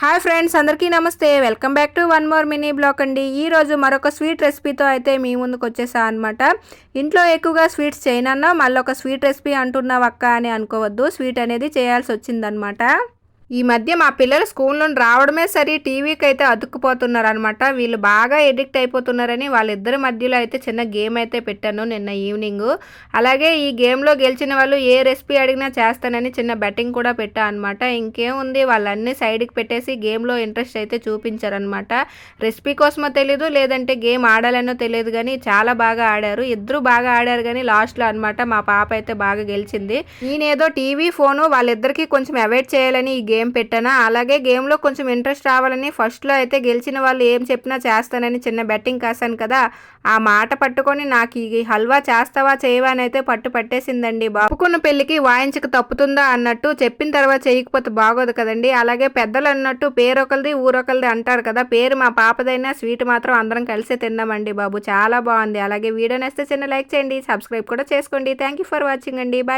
Hi friends అందరికీ నమస్తే. Welcome back to one more mini vlog అండి. ఈ రోజు మరొక స్వీట్ రెసిపీతో అయితే మీ ముందుకు వచ్చేసా అనమాట ఇంట్లో ఎక్కువగా స్వీట్స్ చేయనన్నా మళ్ళీ ఒక స్వీట్ రెసిపీ అంటున్నావు అక్క అని అనుకోవద్దు. స్వీట్ అనేది చేయాల్సి వచ్చిందనమాట ఈ మధ్య మా పిల్లలు స్కూల్ నుండి రావడమే సరి టీవీకి అయితే అతుక్కుపోతున్నారు అనమాట వీళ్ళు బాగా ఎడిక్ట్ అయిపోతున్నారని వాళ్ళిద్దరి మధ్యలో అయితే చిన్న గేమ్ అయితే పెట్టాను నిన్న ఈవినింగ్. అలాగే ఈ గేమ్లో గెలిచిన వాళ్ళు ఏ రెసిపీ అడిగినా చేస్తానని చిన్న బెట్టింగ్ కూడా పెట్టా అనమాట ఇంకేముంది వాళ్ళన్నీ సైడ్కి పెట్టేసి గేమ్లో ఇంట్రెస్ట్ అయితే చూపించారనమాట రెసిపీ కోసమో తెలీదు లేదంటే గేమ్ ఆడాలనో తెలియదు కానీ చాలా బాగా ఆడారు. ఇద్దరు బాగా ఆడారు కానీ లాస్ట్లో అనమాట మా పాప అయితే బాగా గెలిచింది. నేనేదో టీవీ ఫోను వాళ్ళిద్దరికీ కొంచెం అవాయిడ్ చేయాలని ఈ గేమ్ పెట్టానా? అలాగే గేమ్లో కొంచెం ఇంట్రెస్ట్ రావాలని ఫస్ట్లో అయితే గెలిచిన వాళ్ళు ఏం చెప్పినా చేస్తానని చిన్న బెట్టింగ్ కాశాను కదా. ఆ మాట పట్టుకొని నాకు ఈ హల్వా చేస్తావా చేయవా అని అయితే పట్టు పట్టేసిందండి బాపుకున్న పెళ్ళికి వాయించక తప్పుతుందా అన్నట్టు చెప్పిన తర్వాత చేయకపోతే బాగోదు కదండి. అలాగే పెద్దలు అన్నట్టు పేరు ఒకరిది ఊరొకరిది అంటారు కదా. పేరు మా పాపదైనా స్వీట్ మాత్రం అందరం కలిసే తిన్నామండి బాబు. చాలా బాగుంది. అలాగే వీడియో నచ్చితే చిన్న లైక్ చేయండి సబ్స్క్రైబ్ కూడా చేసుకోండి. థ్యాంక్ యూ ఫర్ వాచింగ్ అండి. బాయ్